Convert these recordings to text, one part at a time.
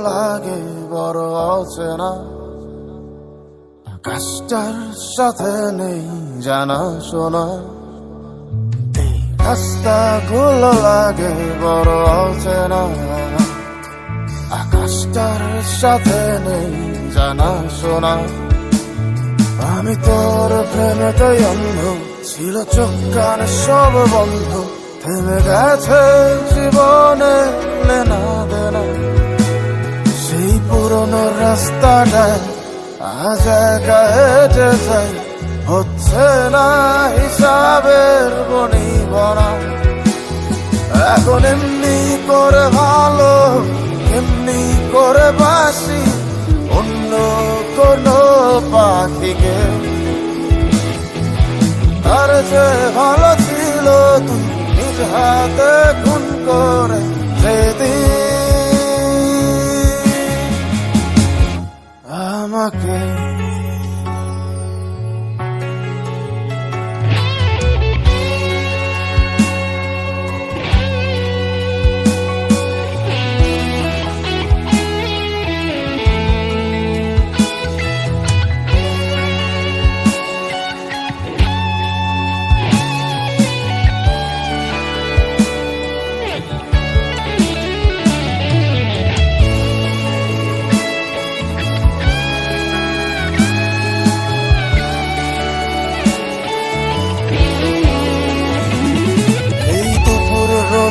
লাগে, বড় অচেনা। আকাশটার সাথে নেই জানা শোনা। রাস্তাগুলো লাগে, বড় অচেনা। আকাশটার সাথে নেই জানা শোনা। আমি তোর প্রেমেতে অন্ধ, ছিল চোখ কান সব বন্ধ। থেমে গেছে জীবনে। রাস্তাটায় আজ যাই হচ্ছে না হিসাবের বনি বনা এখন এমনি করে ভালো, এমনি করে বাসি, অন্য কোনো পাখিকে। তার যে ভালো ছিল তুই নিজ হাতে খুন করে আমাকে এই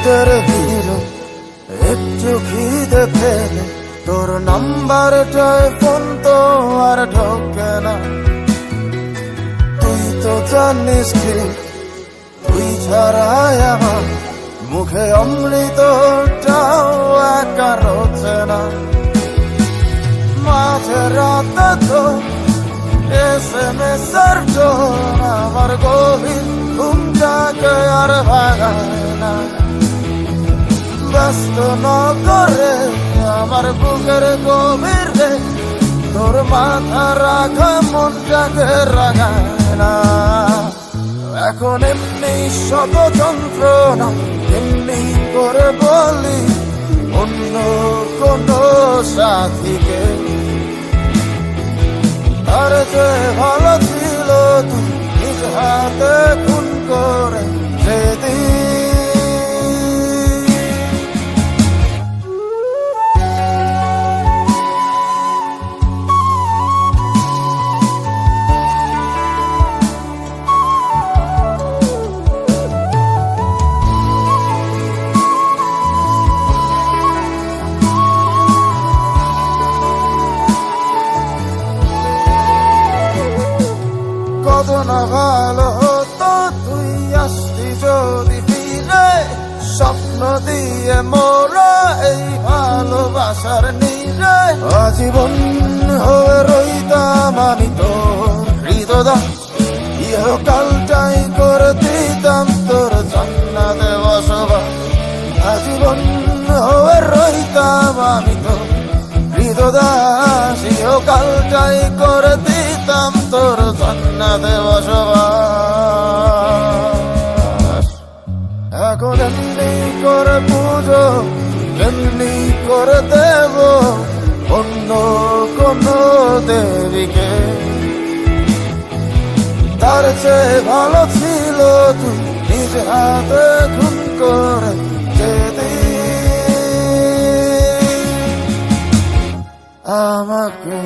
রোদের ভিড়, একটু খিদে ফেলে তোর নাম্বারটায় ফোন তো আর ঢোকে না। তুই তো জানিস কি, তুই ছাড়াই আমার মুখে অমৃতটাও একা রোচে না। মাঝে রাতে তো এসএমএস টোন আমার গভীর ঘুমটাকে আর ভাগায় না ন করে আমার বুকের গভীর রে তোর মাথা রাখা মনটাকে রাগায় না। এখন এমনি শত যন্ত্রণা এমনি করে বলি, অন্য কোনো সাথীকে। আর যে ভালো কত না ভালো হতো, তুই আসতি যদি ফিরে। স্বপ্ন দিয়ে মোরা এই ভালোবাসার নিরে। আজীবন হয়ে রইতাম আমি তোর হৃদয় ইহকালটাই করে দিতাম তোর জান্নাতে বসবাস। আজীবন হয়ে রইতাম আমি তোর হৃদদাস ইহকালটাই করে দিতাম তোর জান্নাতে বসবাস। এখন এমনি করে পুজো, এমনি করে দেব, অন্য কোন দেবীকে। তার চেয়ে ভালো ছিল তুই নিজ হাতে খুন করে আমাকে